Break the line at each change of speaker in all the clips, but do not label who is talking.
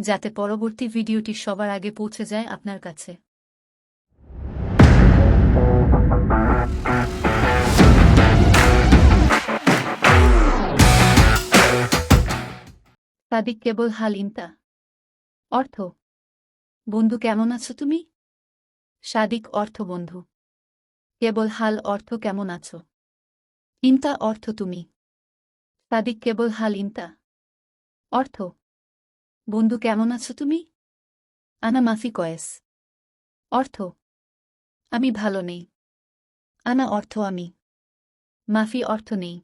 যাতে পরবর্তী ভিডিওটি সবার আগে পৌঁছে যায় আপনার কাছে। সাদিক কেবল হাল ইন্তা। অর্থ, বন্ধু কেমন আছো তুমি? সাদিক, অর্থ, বন্ধু। কেবল হাল, অর্থ, কেমন আছো? ইন্তা, অর্থ, তুমি। সাদিক, কেবল হাল ইন্তা। অর্থ বন্ধু কেমন আছো তুমি? আনা মাফি কয়েস। অর্থ, আমি ভালো নেই। আনা অর্থ, আমি। মাফি অর্থ নেই।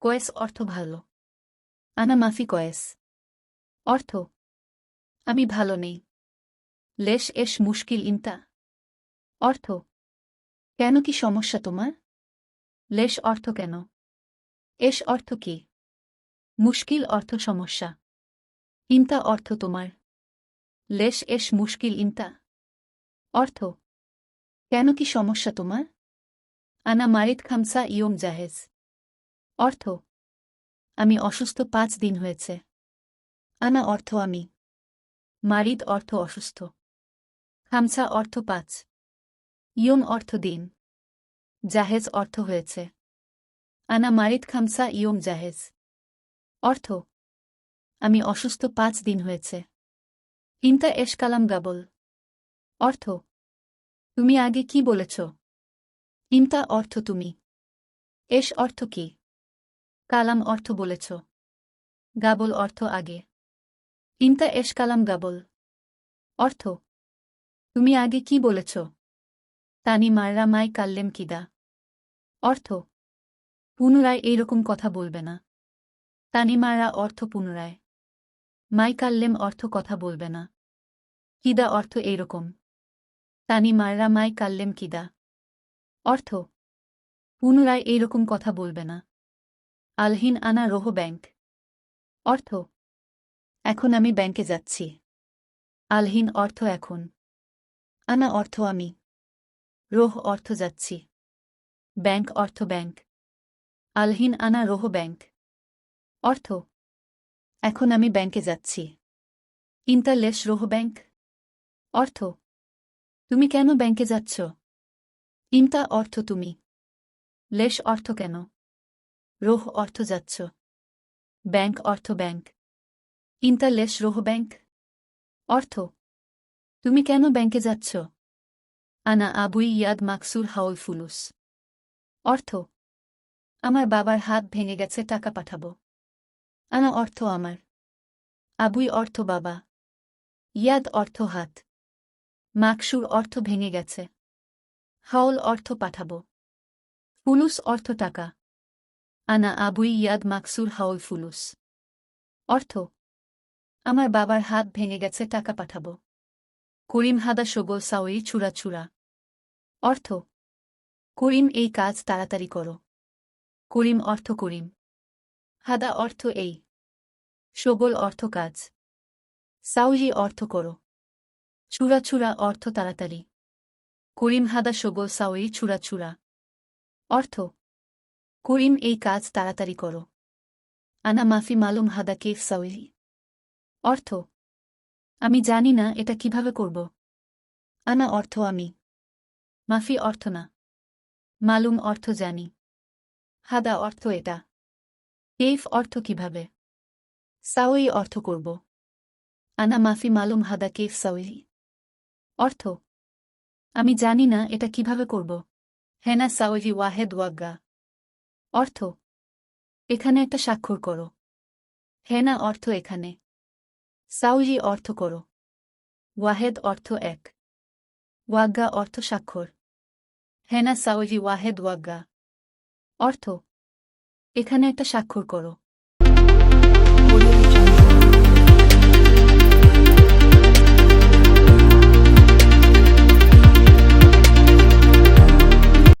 কয়েস অর্থ ভালো। আনা মাফি কয়েস। অর্থ, আমি ভালো নেই। লেশ এস মুশকিল ইন্তা। অর্থ, কেন কি সমস্যা তোমার? লেশ অর্থ কেন? এস অর্থ কি? মুশকিল অর্থ সমস্যা। ইন্তা অর্থ তোমার। লেশ এস মুশকিল ইন্তা অর্থ, কেন কি সমস্যা তোমার? আনা মারিদ খামসা ইয়ম জাহেজ। অর্থ, আমি অসুস্থ পাঁচ দিন হয়েছে। আনা অর্থ আমি। মারিদ অর্থ অসুস্থ। খামসা অর্থ পাঁচ। ইয়ম অর্থ দিন। জাহেজ অর্থ হয়েছে। আনা মারিদ খামসা ইয়ম জাহেজ। অর্থ আমি অসুস্থ পাঁচ দিন হয়েছে। ইন্তা এশ কালাম গাবল। অর্থ, তুমি আগে কি বলেছ? ইন্তা অর্থ তুমি। এশ অর্থ কি? কালাম অর্থ বলেছ। গাবল অর্থ আগে। ইন্তা এশ কালাম গাবল। অর্থ, তুমি আগে কি বলেছ? তানি মাররা মাই কাল্লেম কিদা। অর্থ, পুনরায় এইরকম কথা বলবে না। তানিমারা অর্থ পুনরায়। মাই কাল্লেম অর্থ কথা বলবে না। কিদা অর্থ এইরকম? তানিমাররা মাই কাল্লেম কিদা? অর্থ? পুনরায় এইরকম কথা বলবে না। আলহিন আনা রোহ ব্যাংক। অর্থ? এখন আমি ব্যাংকে যাচ্ছি। আলহিন, অর্থ এখন। আনা, অর্থ আমি। রোহ, অর্থ যাচ্ছি। ব্যাংক, অর্থ ব্যাংক। আলহিন, আনা, রোহ ব্যাংক। অর্থ? এখন আমি ব্যাংকে যাচ্ছি। ইন্টারলেস রোহ ব্যাংক। অর্থ, তুমি কেন ব্যাংকে যাচ্ছ? ইন্তা অর্থ তুমি। লেশ অর্থ কেন? রোহ অর্থ যাচ্ছ। ব্যাংক অর্থ ব্যাংক। ইন্টারলেস রোহ ব্যাংক। অর্থ, তুমি কেন ব্যাংকে যাচ্ছ? আনা আবুই ইয়াদ মাকসুর হাউল ফুলুস। অর্থ, আমার বাবার হাত ভেঙে গেছে, টাকা পাঠাবো। আনা অর্থ আমার আবুই অর্থ বাবা ইয়াদ অর্থ হাত মাকসুর অর্থ ভেঙে গেছে হাউল অর্থ পাঠাব ফুলুস অর্থ টাকা আনা আবুই ইয়াদ মাকসুর হাউল ফুলুস অর্থ আমার বাবার হাত ভেঙে গেছে টাকা পাঠাব করিম হাদা সগোল সাওয়ি ছুরা অর্থ করিম এই কাজ তাড়াতাড়ি করো করিম অর্থ করিম হাদা অর্থ এই। সবল অর্থ কাজ। সাউজি অর্থ করো। ছুরা অর্থ তাড়াতাড়ি। করিম হাদা সবল ছুরা ছুরা অর্থ, করিম এই কাজ তাড়াতাড়ি করো। আনা মাফি মালুম হাদা কেফ সাউই। অর্থ, আমি জানি না এটা কীভাবে করব। আনা অর্থ আমি। মাফি অর্থ না। মালুম অর্থ জানি। হাদা অর্থ এটা। কেইফ অর্থ কীভাবে? সাউই অর্থ করব। আনা মাফি মালুম হাদা কেফ সাউই অর্থ, আমি জানি না এটা কীভাবে করব। হেনা সাউজি ওয়াহেদ ওয়াগ্গা অর্থ, এখানে একটা স্বাক্ষর করো। হেনা অর্থ এখানে। সাউজি অর্থ করো। ওয়াহেদ অর্থ এক। ওয়াগ্গা অর্থ স্বাক্ষর। হেনা সাউজি ওয়াহেদ ওয়াগ্গা অর্থ এখানে একটা স্বাক্ষর করো।